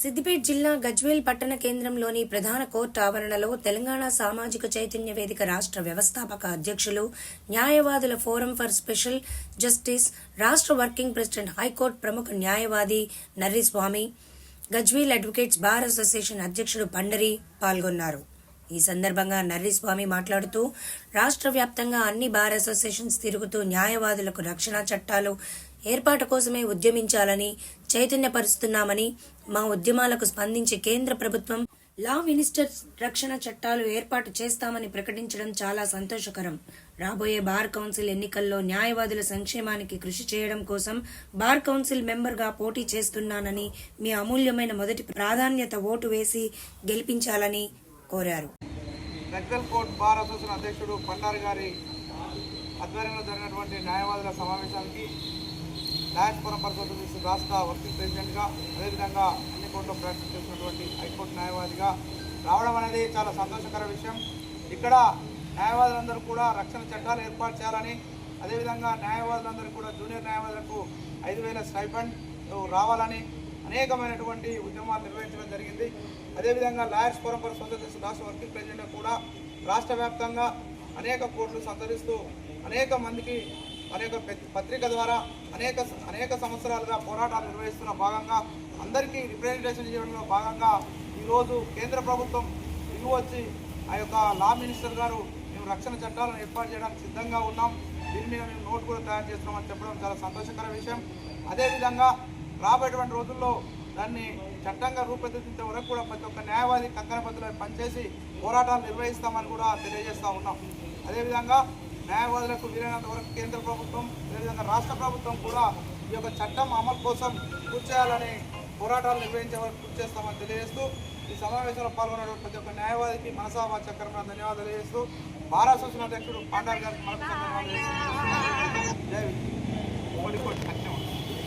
సిద్దిపేట జిల్లా గజ్వేల్ పట్టణ కేంద్రంలోని ప్రధాన కోర్టు ఆవరణలో తెలంగాణ సామాజిక చైతన్య వేదిక రాష్ట్ర వ్యవస్థాపక అధ్యక్షులు న్యాయవాదుల ఫోరం ఫర్ స్పెషల్ జస్టిస్ రాష్ట్ర వర్కింగ్ ప్రెసిడెంట్ హైకోర్టు ప్రముఖ న్యాయవాది Narriswamy Gajwel advocates bar association అధ్యక్షుడు పండరి పాల్గొన్నారు. ఈ సందర్భంగా నర్రిస్వామి మాట్లాడుతూ రాష్ట్ర వ్యాప్తంగా అన్ని బార్ అసోసియేషన్స్ తిరుగుతూ న్యాయవాదులకు రక్షణ చట్టాలు ఏర్పాటు కోసమే ఉద్యమించాలని చైతన్యపరుస్తున్నామని మా ఉద్యమాలకు స్పందించి కేంద్ర ప్రభుత్వం లా మినిస్టర్ రక్షణ చట్టాలు ఏర్పాటు చేస్తామని ప్రకటించడం చాలా సంతోషకరం. రాబోయే బార్ కౌన్సిల్ ఎన్నికల్లో న్యాయవాదుల సంక్షేమానికి కృషి చేయడం కోసం బార్ కౌన్సిల్ మెంబర్గా పోటీ చేస్తున్నానని మీ అమూల్యమైన మొదటి ప్రాధాన్యత ఓటు వేసి గెలిపించాలని కోరారు. గజ్వెల్ కోర్ట్ బార్ అసోసియేషన్ అధ్యక్షుడు పండారు గారి ఆధ్వర్యంలో జరిగినటువంటి న్యాయవాదుల సమావేశానికి లాయర్స్పురం పరిషత్ రాష్ట్ర వర్కింగ్ ప్రెసిడెంట్గా అదేవిధంగా అన్ని కోర్టులో ప్రాక్టీస్ చేసినటువంటి హైకోర్టు న్యాయవాదిగా రావడం అనేది చాలా సంతోషకర విషయం. ఇక్కడ న్యాయవాదులందరూ కూడా రక్షణ చట్టాలు ఏర్పాటు చేయాలని అదేవిధంగా న్యాయవాదులందరూ కూడా జూనియర్ న్యాయవాదులకు ఐదు వేల స్టైఫండ్ రావాలని అనేకమైనటువంటి ఉద్యమాలు నిర్వహించడం జరిగింది. అదేవిధంగా lawyers forum for social justice రాష్ట్ర వర్కింగ్ ప్రెసిడెంట్ కూడా రాష్ట్ర వ్యాప్తంగా అనేక కోర్టులు సందర్శిస్తూ అనేక మందికి అనేక పత్రిక ద్వారా అనేక అనేక సంవత్సరాలుగా పోరాటాలు నిర్వహిస్తున్న భాగంగా అందరికీ రిప్రజెంటేషన్ చేయడంలో భాగంగా ఈరోజు కేంద్ర ప్రభుత్వం దిగు వచ్చి ఆ యొక్క లా మినిస్టర్ గారు మేము రక్షణ చట్టాలను ఏర్పాటు చేయడానికి సిద్ధంగా ఉన్నాం. దీని మీద మేము నోట్ కూడా తయారు చేస్తున్నామని చెప్పడం చాలా సంతోషకర విషయం. అదేవిధంగా రాబోయేటువంటి రోజుల్లో దాన్ని చట్టంగా రూపుదిద్దే వరకు కూడా ప్రతి ఒక్క న్యాయవాది కంకణపత్రులై పనిచేసి పోరాటాలు నిర్వహిస్తామని కూడా తెలియజేస్తూ ఉన్నాం. అదేవిధంగా న్యాయవాదులకు వీలైనంత వరకు కేంద్ర ప్రభుత్వం అదేవిధంగా రాష్ట్ర ప్రభుత్వం కూడా ఈ యొక్క చట్టం అమలు కోసం కృషి చేయాలని పోరాటాలు నిర్వహించే వరకు కృషి చేస్తామని తెలియజేస్తూ ఈ సమావేశంలో పాల్గొన్నటువంటి ప్రతి ఒక్క న్యాయవాదికి మనసావా చక్రంగా ధన్యవాదాలు తెలియజేస్తూ భారత అసోసియేషన్ అధ్యక్షుడు పాండార్ గారికి మరొక ధన్యవాదాలు జై ఉమ్మడి